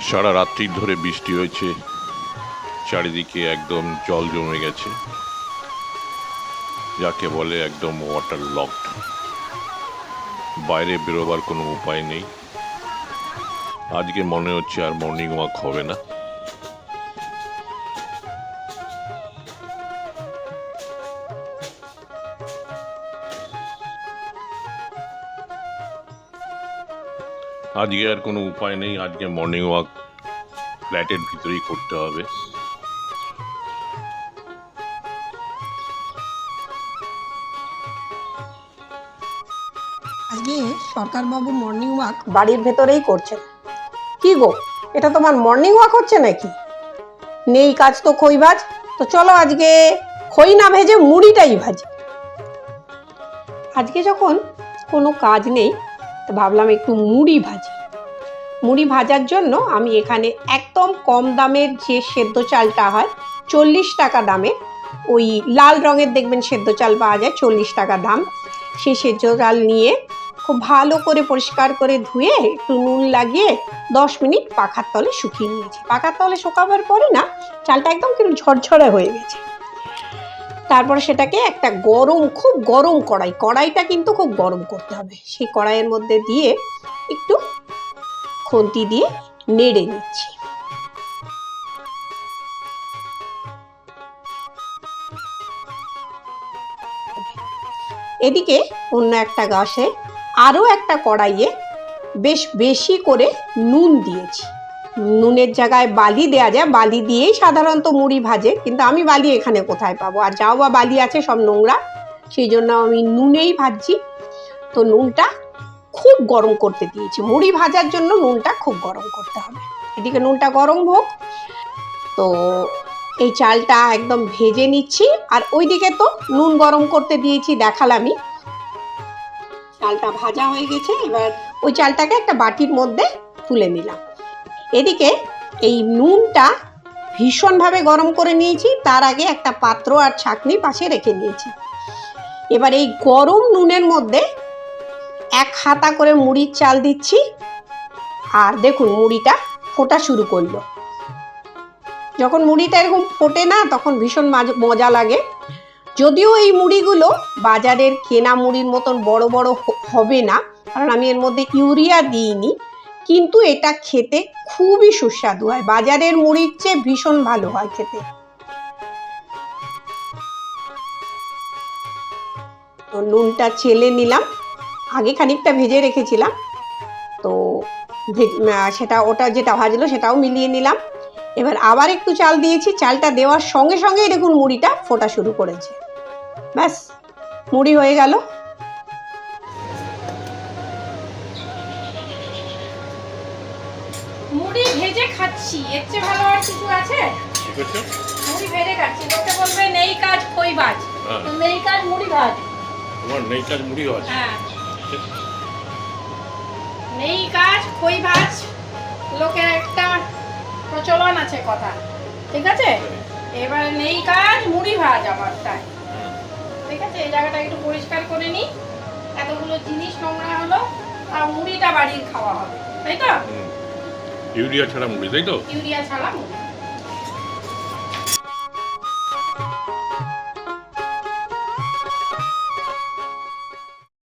সারা রাত্রি ধরে বৃষ্টি হয়েছে। চারিদিকে একদম জল জমে গেছে। যাকে বলে একদম ওয়াটার লকড বাইরে বেরোবার কোনো উপায় নেই। আজকে মনে হচ্ছে আর মর্নিং ওয়াক হবে না। আজকে আর কোনো উপায় নেই আজকে মর্নিং ওয়াক ফ্ল্যাটের ভিতরেই করতে হবে। আজকে সরকারবাবু মর্নিং ওয়াক বাড়ির ভেতরেই করছেন। কি গো? এটা তোমার মর্নিং ওয়াক হচ্ছে নাকি? নেই কাজ তো খই ভাজ তো চলো আজকে খই না ভেজে মুড়িটাই ভাজি। আজকে যখন কোনো কাজ নেই তো ভাবলাম একটু মুড়ি ভাজি। মুড়ি ভাজার জন্য আমি এখানে একদম কম দামের যে সেদ্ধ চালটা হয়, চল্লিশ টাকা দামে ওই লাল রঙের দেখবেন সেদ্ধ চাল পাওয়া যায়, চল্লিশ টাকা দাম। সেই সেদ্ধ চাল নিয়ে খুব ভালো করে পরিষ্কার করে ধুয়ে একটু নুন লাগিয়ে দশ মিনিট পাখার তলে শুকিয়ে নিয়েছি। পাখার তলে শুকাবার পরে না, চালটা একদম কিন্তু ঝরঝরে হয়ে গেছে। তারপরে সেটাকে একটা গরম, খুব গরম কড়াই, কড়াইটা কিন্তু খুব গরম করতে হবে। সেই কড়াইয়ের মধ্যে দিয়ে একটু খুন্তি দিয়ে নেড়ে নিচ্ছি। এদিকে অন্য একটা গাছে আরও একটা কড়াইয়ে বেশ বেশি করে নুন দিয়েছি। নুনের জায়গায় বালি দেয়া যায়, বালি দিয়েই সাধারণত মুড়ি ভাজে, কিন্তু আমি বালি এখানে কোথায় পাবো? আর যাও বা বালি আছে, সব নোংরা, সেই জন্য আমি নুনেই ভাজছি। তো নুনটা খুব গরম করতে দিয়েছি। মুড়ি ভাজার জন্য নুনটা খুব গরম করতে হবে। এদিকে নুনটা গরম হোক। তো এই চালটা একদম ভেজে নিচ্ছি। আর ওইদিকে তো নুন গরম করতে দিয়েছি, দেখালামই। চালটা ভাজা হয়ে গেছে, এবার ওই চালটাকে একটা বাটির মধ্যে তুলে নিলাম। এদিকে এই নুনটা ভীষণভাবে গরম করে নিয়েছি, তার আগে একটা পাত্র আর ছাঁকনি পাশে রেখে নিয়েছি এবার এই গরম নুনের মধ্যে এক হাতা করে মুড়ির চাল দিচ্ছি, আর দেখুন মুড়িটা ফোটা শুরু করল। যখন মুড়িটা এরকম ফোটে না, তখন ভীষণ মাজ- লাগে। যদিও এই মুড়িগুলো বাজারের কেনা মুড়ির মতন বড় বড় হবে না, কারণ আমি এর মধ্যে ইউরিয়া দিইনি। কিন্তু এটা খেতে খুবই সুস্বাদু হয়। বাজারের মুড়ির চেয়ে ভীষণ ভালো হয় খেতে। তো নুনটা চেলে নিলাম। আগে খানিকটা ভেজে রেখেছিলাম। তো সেটা ওটা যেটা ভাজলো সেটাও মিলিয়ে নিলাম। এবার আবার একটু চাল দিয়েছি। চালটা দেওয়ার সঙ্গে সঙ্গেই দেখুন মুড়িটা ফোটা শুরু করেছে। ব্যাস, মুড়ি হয়ে গেল। মুড়ি ভেজে খাচ্ছি। এর চেয়ে ভালো আর কিছু আছে? মুড়ি ভেজে খাচ্ছি। লোকে বলবে নেই কাজ কই ভাজ হ্যাঁ। তো নেই কাজ মুড়ি ভাজ তোমার নেই কাজ মুড়ি হয়। হ্যাঁ নেই কাজ খই ভাজ লোকের একটা প্রচলন আছে কথা। ঠিক আছে? এবার নেই কাজ মুড়ি ভাজ আমার তাই। ঠিক আছে? এই জায়গাটা একটু পরিষ্কার করে নিই। এতগুলো জিনিস নোংরা হলো আর মুড়িটা বাড়ির খাওয়া হবে। তাই তো? ইউরিয়া ছাড়া মুড়ি তাই তো? ইউরিয়া ছাড়া মুড়ি